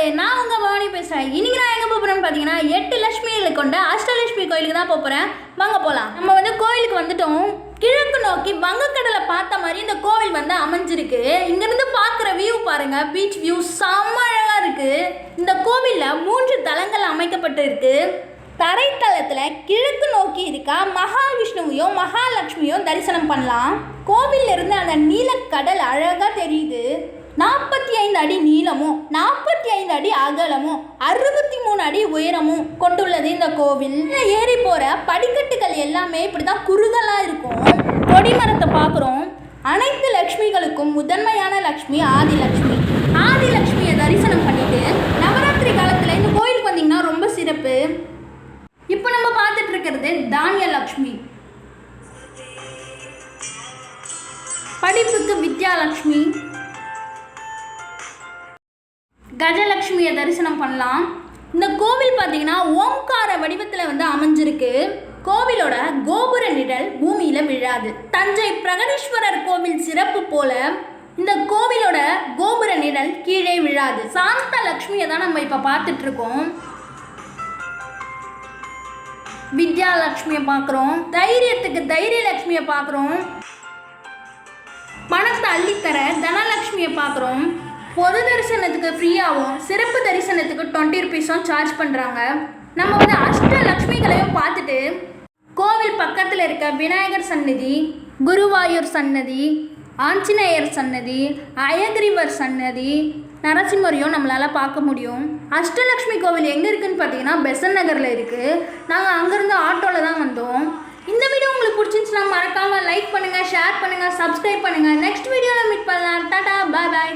மக்களே நான் உங்கள் பவானி பேசுகிறேன் இன்றைக்கி நான் எங்கே போகிறேன்னு பார்த்தீங்கன்னா எட்டு லட்சுமியில் கொண்ட அஷ்டலட்சுமி கோயிலுக்கு தான் போகிறேன் வாங்க போகலாம் நம்ம வந்து கோயிலுக்கு வந்துட்டோம். கிழக்கு நோக்கி வங்கக்கடலை பார்த்த மாதிரி இந்த கோவில் வந்து அமைஞ்சிருக்கு. இங்கேருந்து பார்க்குற வியூ பாருங்கள் பீச் வியூ செம்ம அழகாக இருக்குது இந்த கோவிலில் மூன்று தலங்கள் அமைக்கப்பட்டிருக்கு. தரைத்தளத்தில் கிழக்கு நோக்கி இருக்கா மகாவிஷ்ணுவையும் மகாலட்சுமியும் தரிசனம் பண்ணலாம். கோவில்ல அந்த நீலக்கடல் அழகாக தெரியுது. நாற்பத்தி ஐந்து அடி நீளமும் நாற்பத்தி ஐந்து அடி அகலமும் அறுபத்தி மூணு அடி உயரமும் கொண்டுள்ளது இந்த கோவில். ஏறி போகிற படிக்கட்டுகள் எல்லாமே இப்படி தான் குறுகலாக இருக்கும் கொடிமரத்தை பார்க்குறோம். அனைத்து லக்ஷ்மிகளுக்கும் முதன்மையான லக்ஷ்மி ஆதிலக்ஷ்மி. ஆதிலக்ஷ்மியை தரிசனம் பண்ணிட்டு நவராத்திரி காலத்தில் இந்த கோயிலுக்கு வந்தீங்கன்னா ரொம்ப சிறப்பு. இப்போ நம்ம பார்த்துட்டு இருக்கிறது தானிய லக்ஷ்மி படிப்புக்கு வித்யாலக்ஷ்மி. கஜலக்ஷ்மியை தரிசனம் பண்ணலாம். இந்த கோவில் பார்த்தீங்கன்னா ஓம்கார வடிவத்தில் வந்து அமைஞ்சிருக்கு. கோவிலோட கோபுர நிழல் பூமியில் விழாது. தஞ்சை பிரகதீஸ்வரர் கோவில் சிறப்பு போல இந்த கோவிலோட கோபுர நிழல் கீழே விழாது. சாந்த லக்ஷ்மியை தான் நம்ம இப்போ பார்த்துட்டு இருக்கோம் வித்யாலக்ஷ்மியை பார்க்குறோம். தைரியத்துக்கு தைரிய லக்ஷ்மியை பார்க்குறோம். பணத்தை அள்ளித்தர தனலக்ஷ்மியை பார்க்குறோம். பொது தரிசனத்துக்கு ஃப்ரீயாகவும் சிறப்பு தரிசனத்துக்கு டுவெண்ட்டி ருபீஸும் சார்ஜ் பண்ணுறாங்க நம்ம வந்து அஷ்டலக்ஷ்மிகளையும் பார்த்துட்டு கோவில் பக்கத்தில் இருக்க விநாயகர் சன்னதி குருவாயூர் சன்னதி ஆஞ்சநேயர் சன்னதி அயகிரிவர் சன்னதி நரசிம்மரையும் நம்மளால் பார்க்க முடியும். அஷ்டலக்ஷ்மி கோவில் எங்கே இருக்குதுன்னு பார்த்தீங்கன்னா பெசன் நகரில் இருக்குது நாங்கள் அங்கேருந்து ஆட்டோவில் தான் வந்தோம். இந்த வீடியோ உங்களுக்கு பிடிச்சிருந்துச்சுன்னா மறக்காமல் லைக் பண்ணுங்கள் ஷேர் பண்ணுங்கள் சப்ஸ்கிரைப் பண்ணுங்கள் நெக்ஸ்ட் வீடியோவில் மீட் பண்ணலாம். டாடா பாய் பாய்